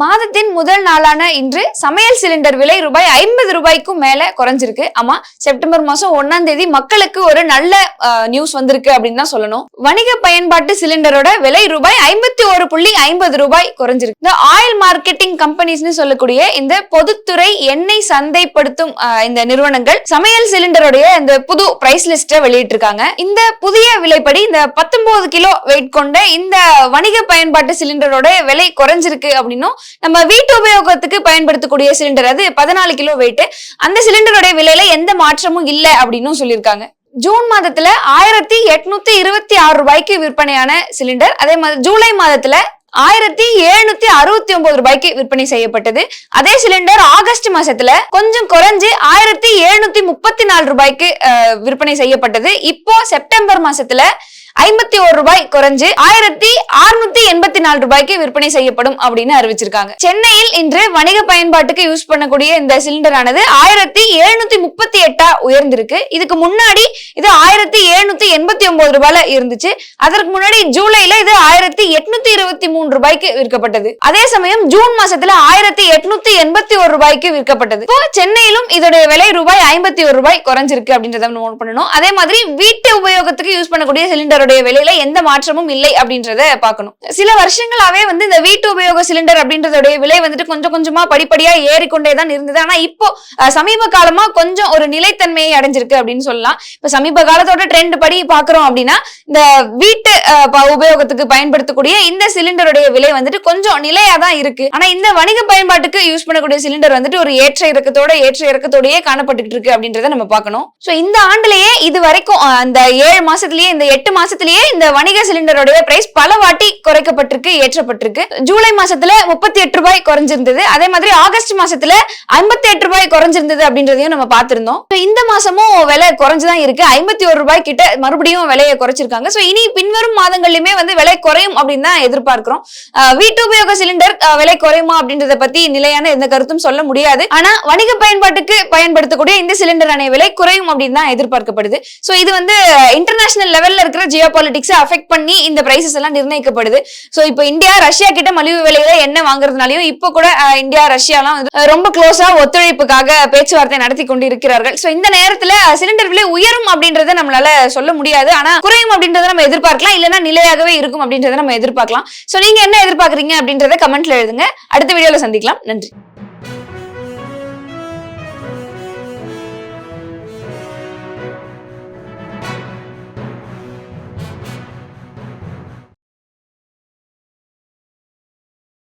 மாதத்தின் முதல் நாளான இன்று சமையல் சிலிண்டர் விலை ரூபாய் ஐம்பது ரூபாய்க்கும் மேல குறைஞ்சிருக்கு. ஆமா செப்டம்பர் மாசம் ஒன்னாம் தேதி மக்களுக்கு ஒரு நல்ல நியூஸ் வந்திருக்கு அப்படின்னு தான் சொல்லணும். வணிக பயன்பாட்டு சிலிண்டரோட விலை ரூபாய் ஐம்பத்தி ஒரு புள்ளி ஐம்பது ரூபாய் குறைஞ்சிருக்கு. இந்த ஆயில் மார்க்கெட்டிங் கம்பெனிஸ்னு சொல்லக்கூடிய இந்த பொதுத்துறை எண்ணெய் சந்தைப்படுத்தும் இந்த நிறுவனங்கள் சமையல் சிலிண்டருடைய இந்த புது பிரைஸ் லிஸ்ட வெளியிட்டிருக்காங்க. இந்த புதிய விலைப்படி இந்த பத்தொன்பது கிலோ வெயிட் கொண்ட இந்த வணிக பயன்பாட்டு சிலிண்டரோட விலை குறைஞ்சிருக்கு அப்படின்னும் நம்ம வீட்டு உபயோகத்துக்கு பயன்படுத்தக்கூடிய சிலிண்டர் அது பதினாலு கிலோ வெயிட் அந்த சிலிண்டருடைய விலையில எந்த மாற்றமும் இல்லை அப்படின்னு சொல்லியிருக்காங்க. ஜூன் மாதத்துல ஆயிரத்தி எட்நூத்தி இருபத்தி ஆறு ரூபாய்க்கு விற்பனையான சிலிண்டர் அதே மாதிரி ஜூலை மாதத்துல ஆயிரத்தி எழுநூத்தி அறுபத்தி ஒன்பது ரூபாய்க்கு விற்பனை செய்யப்பட்டது. அதே சிலிண்டர் ஆகஸ்ட் மாசத்துல கொஞ்சம் குறைஞ்சு ஆயிரத்தி எழுநூத்தி முப்பத்தி நாலு ரூபாய்க்கு விற்பனை செய்யப்பட்டது. இப்போ செப்டம்பர் மாசத்துல ஐம்பத்தி ஒரு ரூபாய் குறைஞ்சு ஆயிரத்தி அறுநூத்தி எண்பத்தி நாலு ரூபாய்க்கு விற்பனை செய்யப்படும் அப்படின்னு அறிவிச்சிருக்காங்க. சென்னையில் இன்று வணிக பயன்பாட்டுக்கு யூஸ் பண்ணக்கூடிய இந்த சிலிண்டர் ஆனது ஆயிரத்தி எழுநூத்தி முப்பத்தி எட்டா உயர்ந்திருக்கு. இதுக்கு முன்னாடி இது ஆயிரத்தி எழுநூத்தி எண்பத்தி ஒன்பது ரூபாயில இருந்துச்சு. அதற்கு முன்னாடி ஜூலைல இது ஆயிரத்தி எட்நூத்தி இருபத்தி மூணு ரூபாய்க்கு விற்கப்பட்டது. அதே சமயம் ஜூன் மாசத்துல ஆயிரத்தி எட்நூத்தி எண்பத்தி ஒரு ரூபாய்க்கு விற்கப்பட்டது. இப்போ சென்னையிலும் இதோடைய விலை ரூபாய் ஐம்பத்தி ஒரு ரூபாய் குறைஞ்சிருக்கு அப்படின்றத நோட் பண்ணணும். அதே மாதிரி வீட்டு உபயோகத்துக்கு யூஸ் பண்ணக்கூடிய சிலிண்டருடைய விலையில எந்த மாற்றமும் இல்லை அப்படின்றத பார்க்கணும். சில வருஷங்களாவே வந்து இந்த வீட்டு உபயோக சிலிண்டர் அப்படின்றதோடைய விலை வந்துட்டு கொஞ்சம் கொஞ்சமா படிப்படியா ஏறிக்கொண்டே தான் இருந்தது. ஆனா இப்போ சமீப காலமா கொஞ்சம் ஒரு நிலைத்தன்மையை அடைஞ்சிருக்கு அப்படின்னு சொல்லலாம். இப்ப சமீப காலத்தோட ட்ரெண்ட் படி பாக்குறோம் அப்படின்னா இந்த வீட்டு உபயோகத்துக்கு பயன்படுத்தக்கூடிய இந்த சிலிண்டருடைய விலை வந்துட்டு கொஞ்சம் நிலையா தான் இருக்கு. ஆனா இந்த வணிக பயன்பாட்டுக்கு யூஸ் பண்ணக்கூடிய சிலிண்டர் வந்துட்டு ஒரு ஏற்ற இறக்கத்தோட ஏற்ற இறக்கத்தோடயே காணப்பட்டு இருக்கு அப்படின்றத நம்ம பார்க்கணும். சோ இந்த ஆண்டுலயே இது வரைக்கும் அந்த ஏழு மாசத்திலேயே இந்த எட்டு மாசத்திலேயே இந்த வணிக சிலிண்டருடைய பிரைஸ் பல வாட்டி குறைக்கப்பட்டிருக்கு ஏற்றப்பட்டிருக்கு. ஜூலை மாசத்துல முப்பத்தி எட்டு ரூபாய் குறைஞ்சிருந்தது. அதே மாதிரி ஆகஸ்ட் மாசத்துல ஐம்பத்தி எட்டு ரூபாய் குறைஞ்சிருந்தது அப்படின்றதையும் நம்ம பார்த்திருந்தோம். இந்த மாசமும் விலை குறைஞ்சுதான் இருக்கு. ஐம்பத்தி ஒரு ரூபாய் கிட்ட மறுபடியும் விலையை குறைச்சிருக்காங்க. சோ இனி பின்வரும் மாதங்கள்லயுமே வந்து விலை குறையும் அப்படின்னு தான் எதிர்பார்க்கிறோம். வீட்டு உபயோக சிலிண்டர் விலை குறையுமா அப்படின்றத பத்தி நிலையான எந்த கருத்தும் சொல்ல முடியாது. ஆனா வணிக பயன்பாட்டுக்கு பயன்படுத்தக்கூடிய இந்த சிலிண்டரான விலை குறையும் அப்படின்னு தான் எதிர்பார்க்கப்படுது. சோ இது வந்து இன்டர்நேஷனல் லெவல்ல இருக்கிற ஜியோ பாலிடிக்ஸ் அஃபெக்ட் பண்ணி இந்த பிரைசஸ் எல்லாம் நிர்ணயிக்கப்படுது. ஸோ இப்போ இந்தியா ரஷ்யா கிட்ட மலிவு விலையில என்ன வாங்குறதுனாலயும் இப்போ கூட இந்தியா ரஷ்யாலாம் ரொம்ப க்ளோஸா ஒத்துழைப்புக்காக பேச்சுவார்த்தை நடத்தி கொண்டு இருக்கிறார்கள் சோ இந்த நேரத்துல சிலிண்டர் விலை உயரும் அப்படின்றத நம்மளால சொல்ல முடியாது. ஆனா குறையும் அப்படின்றத நம்ம எதிர்பார்க்கலாம். இல்லைன்னா நிலையாகவே இருக்கும் அப்படின்றத நம்ம எதிர்பார்க்கலாம். சோ நீங்க என்ன எதிர்பார்க்கறீங்க அப்படின்றத கமெண்ட்ல எழுதுங்க. அடுத்த வீடியோல சந்திக்கலாம். நன்றி.